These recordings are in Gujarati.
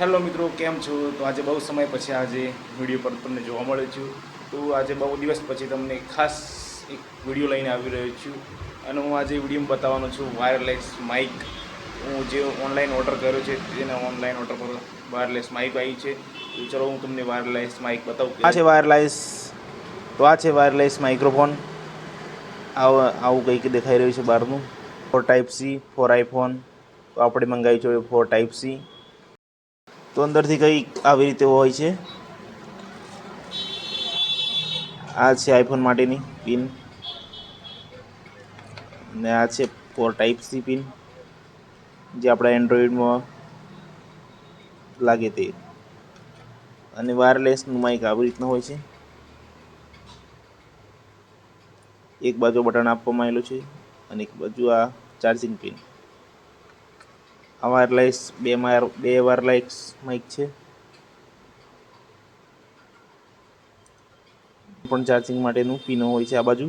હેલો મિત્રો, કેમ છો? તો આજે બહુ સમય પછી આજે વીડિયો પર તમને જોવા મળે છું. તો આજે બહુ દિવસ પછી તમને ખાસ એક વીડિયો લઈને આવી રહ્યો છું. અને હું આજે વિડીયોમાં બતાવવાનો છું વાયરલેસ માઇક હું જે ઓનલાઈન ઓર્ડર કર્યો છે, તેના ઓનલાઈન ઓર્ડર પર વાયરલેસ માઇક આવી છે. તો ચલો હું તમને વાયરલેસ માઇક બતાવું આ છે વાયરલેસ તો આ છે વાયરલેસ માઇક્રોફોન આવું આવું કંઈક દેખાઈ રહ્યું છે બહારનું. Four type C for iPhone તો આપણે મંગાવ્યું છે ફોર ટાઈપ સી તો અંદરથી કંઈક આવી રીતે હોય છે? આ છે આઈફોન માટેની પિન. ને આ છે ફોર ટાઈપ સી પિન, જે આપણા એન્ડ્રોઈડમાં લાગે તે. અને વાયરલેસનું માઇક આવી રીતનું હોય છે. એક બાજુ બટન આપવામાં આવેલું છે અને એક બાજુ આ ચાર્જિંગ પિન આ વાયરલેસ બે વાયર બે વાયરલેસ માઇક છે. પણ ચાર્જિંગ માટેનું પીનો હોય છે આ બાજુ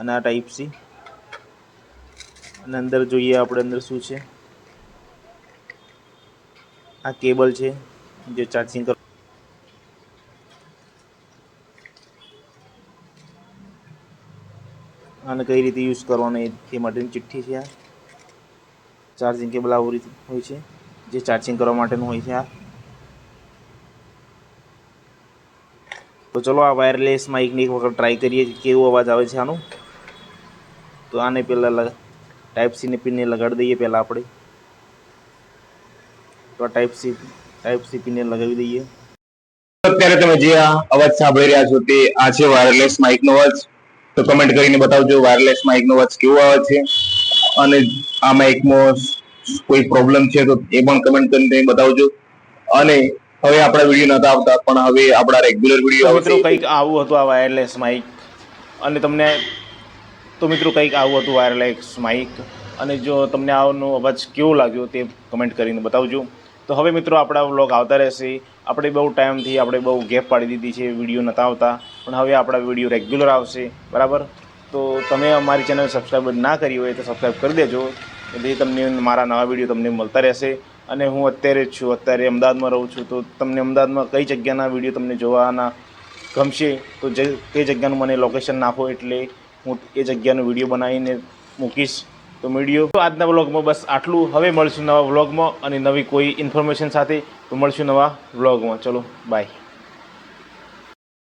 અને આ ટાઈપ સી અને અંદર જોઈએ આપણે અંદર શું છે. આ કેબલ છે, જે ચાર્જિંગ કર અને કઈ રીતે યુઝ કરવાનો એ માટેની ચિઠ્ઠી છે આ. ચાર્જિંગ કેબલ આવું હોય છે, જે ચાર્જિંગ કરવા માટેનું હોય છે આ. તો ચલો આ વાયરલેસ માઇકની એક વખત ટ્રાય કરીએ કેવો અવાજ આવે છે આનો. તો આને પહેલાં ટાઈપ સીને પિનને લગાડી દઈએ પહેલાં આપણે. તો આ ટાઈપ સી ટાઈપ સી પિનને લગાવી દઈએ. અત્યારે તમે જે આ અવાજ સાંભળી રહ્યા છો તે આ છે વાયરલેસ માઇક નો અવાજ. તો કમેન્ટ કરીને બતાવજો વાયરલેસ માઇકનો અવાજ કેવો આવે છે. અને આ માઇકમાં કોઈ પ્રોબ્લેમ છે તો એ પણ કમેન્ટ કરીને બતાવજો. અને હવે આપણા વીડિયો નતા આવતા પણ હવે આપણા રેગ્યુલર વીડિયો મિત્રો કંઈક આવું હતું આ વાયરલેસ માઇક અને તમને તો મિત્રો કંઈક આવું હતું વાયરલેસ માઇક અને જો તમને આનો અવાજ કેવો લાગ્યો તે કમેન્ટ કરીને બતાવજો. તો હવે મિત્રો આપણા વ્લોગ આવતા રહેશે. આપણે બહુ ટાઈમથી આપણે બહુ ગેપ પાડી દીધી છે વીડિયો નહોતા આવતા. પણ હવે આપણા વીડિયો રેગ્યુલર આવશે. બરાબર? તો તમે અમારી ચેનલ સબસ્ક્રાઈબ ના કરી હોય તો સબસ્ક્રાઈબ કરી દેજો. એટલે તમને મારા નવા વીડિયો તમને મળતા રહેશે. અને હું અત્યારે જ છું. અત્યારે અમદાવાદમાં રહું છું. તો તમને અમદાવાદમાં કઈ જગ્યાના વીડિયો તમને જોવાના ગમશે, તો જે, તે જગ્યાનું મને લોકેશન નાખો એટલે હું એ જગ્યાનો વીડિયો બનાવીને મૂકીશ. તો વીડિયો આજના વ્લોગમાં બસ આટલું. હવે મળશું નવા વ્લોગમાં અને નવી કોઈ ઇન્ફોર્મેશન સાથે. તો મળશું નવા વ્લોગમાં ચલો બાય